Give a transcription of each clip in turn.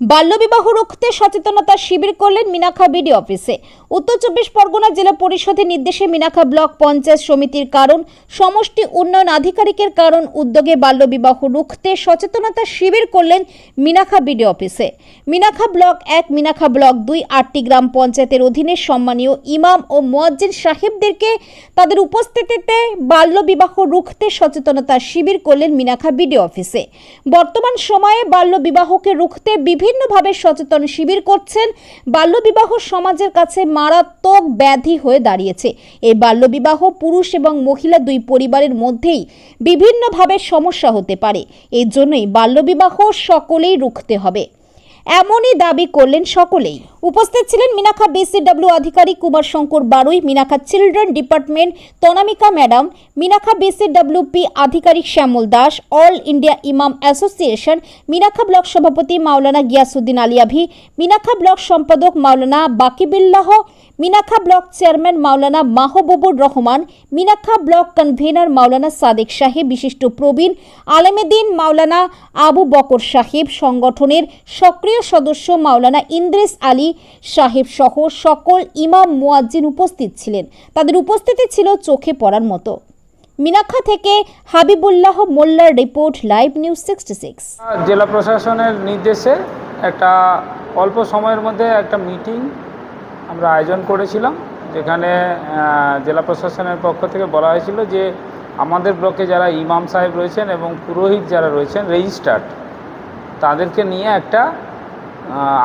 বাল্যবিবাহ রুখতে সচেতনতা শিবির করলেন মিনাখা বিডি অফিসে। উত্তর চব্বিশ পরগনা জেলা পরিষদের নির্দেশে মিনাখা ব্লক পঞ্চায়েত সমিতির কারণ, সমষ্টি উন্নয়ন আধিকারিকের কারণ, উদ্যোগে বাল্যবিবাহ রুখতে সচেতনতা শিবির করলেন মিনাখা বিডি অফিসে। মিনাখা ব্লক এক মিনাখা ব্লক দুই, আটটি গ্রাম পঞ্চায়েতের অধীনে সম্মানীয় ইমাম ও মোয়াজ্জিন সাহেবদেরকে তাদের উপস্থিতিতে বাল্যবিবাহ রুখতে সচেতনতা শিবির করলেন মিনাখা বিডি অফিসে। বর্তমান সময়ে বাল্যবিবাহকে রুখতে বিভিন্নভাবে সচেতন শিবির করছেন। বাল্যবিবাহ সমাজের কাছে মারাত্মক ব্যাধি হয়ে দাঁড়িয়েছে। এই বাল্যবিবাহ পুরুষ এবং মহিলা দুই পরিবারের মধ্যেই বিভিন্নভাবে সমস্যা হতে পারে। এই জন্যই বাল্যবিবাহ সকলেই রুখতে হবে। এমনই দাবি করলেন সকলেই। উপস্থিত ছিলেন মিনাখা বিসিডব্লিউ আধিকারিক Kumar Shankar Barui Minakha children department Tanamika madam Minakha BCWP আধিকারিক Shyamal Das, all India imam association Minakha block সভাপতি মাওলানা গিয়াসুদ্দিন আলিয়াভি মিনাখা ব্লক সম্পাদক মাওলানা বাকিবিল্লাহ মিনাখা ব্লক চেয়ারম্যান মাওলানা মাহবুবুর রহমান মিনাখা ব্লক কনভেনার মাওলানা সাদেক সাহেব বিশিষ্ট প্রবীণ আলেমেদিন মাওলানা আবু বকর সাহেব, সংগঠনের সক্রিয় সদস্য মাওলানা ইন্দ্রেস আলী সাহেব সহ সকল ইমাম মুয়াজ্জিন উপস্থিত ছিলেন। তাদের উপস্থিতি ছিল চোখে পড়ার মতো। মিনাক্ষা থেকে হাবিবুল্লাহ মোল্লার report, live news sixty six. জেলা প্রশাসনের নির্দেশে একটা অল্প সময়ের মধ্যে একটা মিটিং আমরা আয়োজন করেছিলাম, যেখানে জেলা প্রশাসনের পক্ষ থেকে বলা হয়েছিল যে আমাদের ব্লকে যারা ইমাম সাহেব রয়েছেন এবং পুরোহিত যারা রয়েছেন, রেজিস্টার্ড, তাদেরকে নিয়ে একটা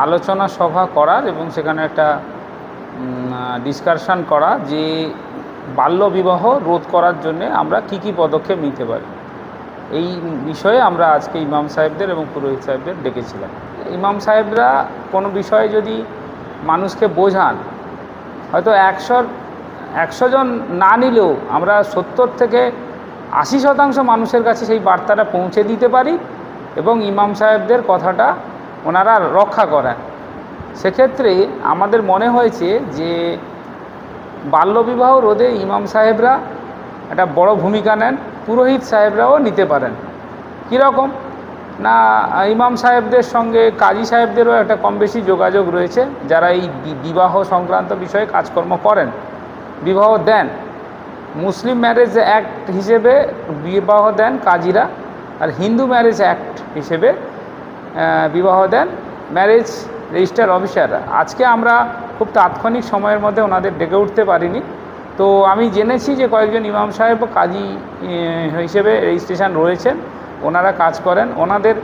আলোচনা সভা করার এবং সেখানে একটা ডিসকাশন করা যে বাল্যবিবাহ রোধ করার জন্য আমরা কি কি পদক্ষেপ নিতে পারি। এই বিষয়ে আমরা আজকে ইমাম সাহেবদের এবং পুরোহিত সাহেবদের ডেকেছিলাম। ইমাম সাহেবরা কোনো বিষয়ে যদি মানুষকে বোঝান, হয়তো একশোর একশো জন না নিলেও আমরা সত্তর থেকে আশি শতাংশ মানুষের কাছে সেই বার্তাটা পৌঁছে দিতে পারি এবং ইমাম সাহেবদের কথাটা ওনারা রক্ষা করেন। সেক্ষেত্রে আমাদের মনে হয়েছে যে বাল্যবিবাহ রোধে ইমাম সাহেবরা একটা বড় ভূমিকা নেন, পুরোহিত সাহেবরাও নিতে পারেন। কীরকম? না, ইমাম সাহেবদের সঙ্গে কাজী সাহেবদেরও একটা কম বেশি যোগাযোগ রয়েছে, যারা এই বিবাহ সংক্রান্ত বিষয়ে কাজকর্ম করেন, বিবাহ দেন। মুসলিম ম্যারেজ অ্যাক্ট হিসেবে বিবাহ দেন কাজীরা, আর হিন্দু ম্যারেজ অ্যাক্ট হিসেবে বিবাহ দেন ম্যারেজ রেজিস্টার অফিসাররা আজকে আমরা খুব তাৎক্ষণিক সময়ের মধ্যে ওনাদের ডেকে উঠতে পারিনি। তো আমি জেনেছি যে কয়েকজন ইমাম সাহেব কাজী হিসেবে রেজিস্ট্রেশন রয়েছেন, ওনারা কাজ করেন। ওনাদের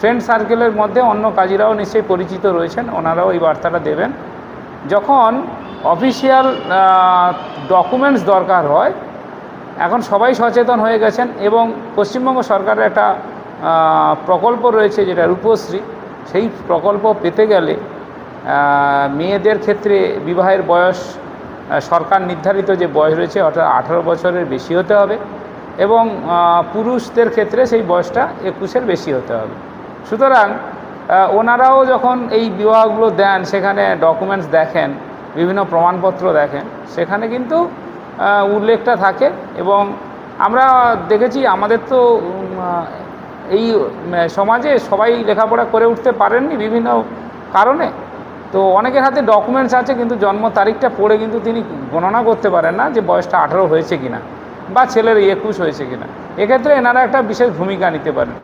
ফ্রেন্ড সার্কেলের মধ্যে অন্য কাজীরাও নিশ্চয়ই পরিচিত রয়েছেন, ওনারাও এই বার্তাটা দেবেন। যখন অফিসিয়াল ডকুমেন্টস দরকার হয়, এখন সবাই সচেতন হয়ে গেছেন এবং পশ্চিমবঙ্গ সরকারের একটা প্রকল্প রয়েছে যেটা রূপশ্রী, সেই প্রকল্প পেতে গেলে মেয়েদের ক্ষেত্রে বিবাহের বয়স সরকার নির্ধারিত যে বয়স রয়েছে অর্থাৎ আঠারো বছরের বেশি হতে হবে এবং পুরুষদের ক্ষেত্রে সেই বয়সটা একুশের বেশি হতে হবে। সুতরাং ওনারাও যখন এই বিবাহগুলো দেন, সেখানে ডকুমেন্টস দেখেন, বিভিন্ন প্রমাণপত্র দেখেন, সেখানে কিন্তু উল্লেখটা থাকে এবং আমরা দেখেছি আমাদের তো এই সমাজে সবাই লেখাপড়া করে উঠতে পারেননি বিভিন্ন কারণে। তো অনেকের হাতে ডকুমেন্টস আছে, কিন্তু জন্ম তারিখটা পড়ে কিন্তু তিনি গণনা করতে পারেন না যে বয়সটা আঠেরো হয়েছে কিনা বা ছেলের একুশ হয়েছে কিনা। এক্ষেত্রে এনারা একটা বিশেষ ভূমিকা নিতে পারেন।